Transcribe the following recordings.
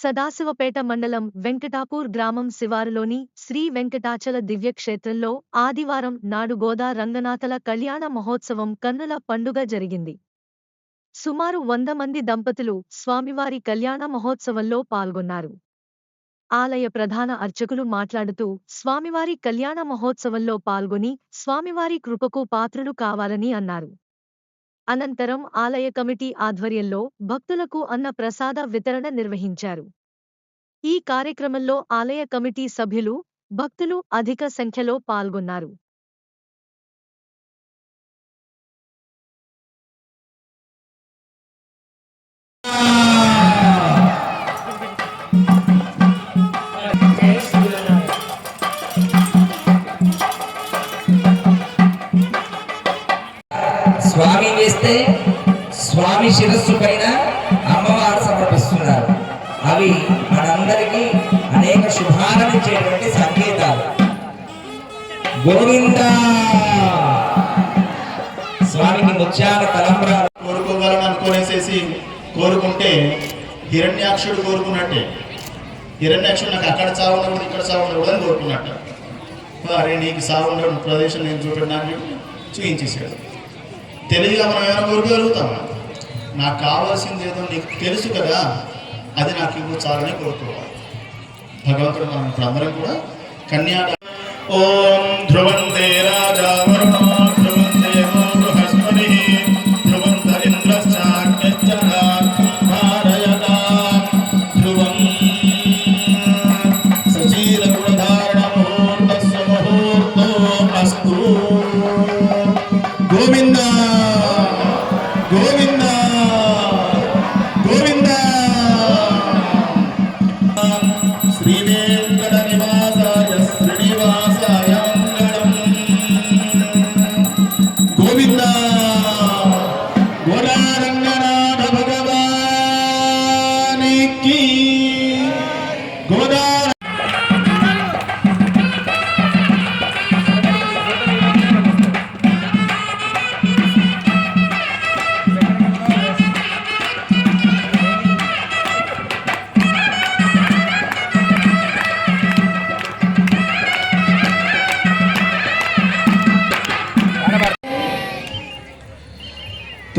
సదాశివపేట మండలం వెంకటాపూర్ గ్రామం శివారులోని శ్రీ వెంకటాచల దివ్యక్షేత్రంలో ఆదివారం నాడు గోదా రంగనాథల కళ్యాణ మహోత్సవం కన్నుల పండుగ జరిగింది. సుమారు వంద మంది దంపతులు స్వామివారి కళ్యాణ మహోత్సవంలో పాల్గొన్నారు. ఆలయ ప్రధాన అర్చకులు మాట్లాడుతూ స్వామివారి కళ్యాణ మహోత్సవంలో పాల్గొని స్వామివారి కృపకు పాత్రులు కావాలని అన్నారు. అనంతరం ఆలయ కమిటీ ఆధ్వర్యంలో భక్తులకు అన్న ప్రసాద వితరణ నిర్వహించారు. ఈ కార్యక్రమంలో ఆలయ కమిటీ సభ్యులు భక్తులు అధిక సంఖ్యలో పాల్గొన్నారు. శిరస్సు పైన అమ్మవారు సమర్పిస్తున్నారు. అవి మనందరికీ అనేక శుభాలను ఇచ్చేటువంటి సంకేతాలు. గోవింద! స్వామికి ముత్యాల తలంబ్రాలు కోరుకోవాలని అనుకోనేసేసి కోరుకుంటే హిరణ్యాక్షుడు కోరుకున్నట్టే. హిరణ్యాక్షుడు నాకు అక్కడ చావు ఉండకూడదు ఇక్కడ చావు కూడా కోరుకున్నట్టు కోరుకున్నట్ట. అరే నీకు సాగు ఉండడం ప్రదేశం నేను చూపెట్టడానికి చూపించేసాడు తెలివిగా మనం ఏమైనా కోరుకోగలుగుతామా? నాకు కావాల్సింది ఏదో నీకు తెలుసు కదా అది నాకు ఇవ్వు చాలని కోరుకోవాలి. భగవంతుడు మనం అందరం కూడా కన్యా ఓం ధ్రువంతే రాజా వరుణో ధ్రువంతే Brihaspati ధ్రువంత ఇంద్రశ్చాగ్నిశ్చరారయతా Govinda Govinda.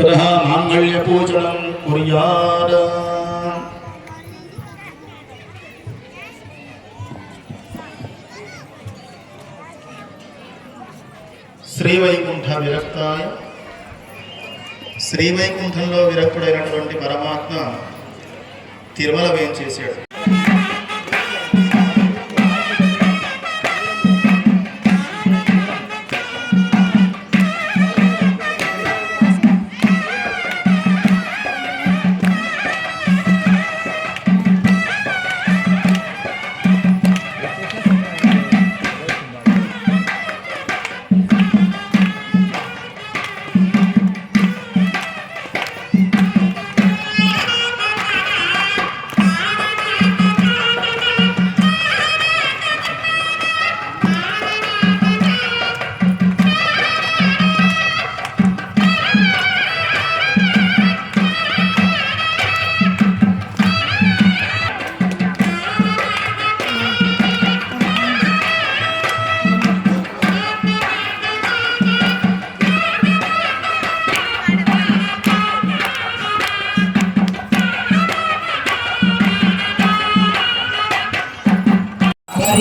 Terhambang hanya pujian kuriada. శ్రీవైకుంఠ విరక్తాయ. శ్రీవైకుంఠంలో విరక్తుడైనటువంటి పరమాత్మ తిరుమల వేంచేశాడు.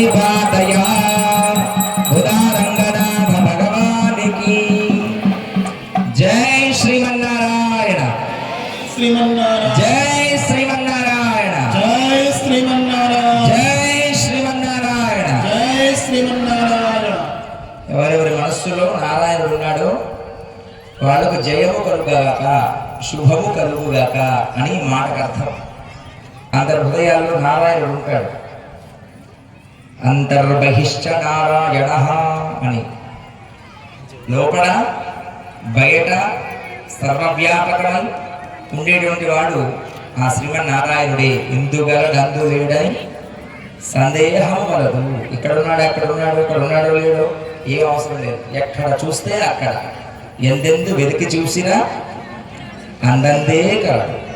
పరిపాదయా ఉదారంగనాథ భగవానికి. జై శ్రీమన్నారాయణ. శ్రీమన్నారాయణ. జై శ్రీమన్నారాయణ. జై శ్రీమన్నారాయణ. జై శ్రీమన్నారాయణ. జై శ్రీమన్నారాయణ. ఎవరెవరి మనస్సులో నారాయణుడు ఉన్నాడో వాళ్ళకు జయము కలుగాక శుభము కలుగుగాక అని మాటకు అర్థం. అందరి హృదయాల్లో నారాయణుడు ఉంటాడు. అంతర్బహిష్ట నారాయణ అని. లోపల బయట సర్వవ్యాపకమై ఉండేటువంటి వాడు ఆ శ్రీమన్నారాయణుడే. ఇందుగలడందు లేడని సందేహం కలదు ఇక్కడ ఉన్నాడు అక్కడ ఉన్నాడు ఇక్కడ ఉన్నాడో లేడో ఏం అవసరం లేదు. ఎక్కడ చూస్తే అక్కడ. ఎందెందు వెతికి చూసినా అందందే కలడు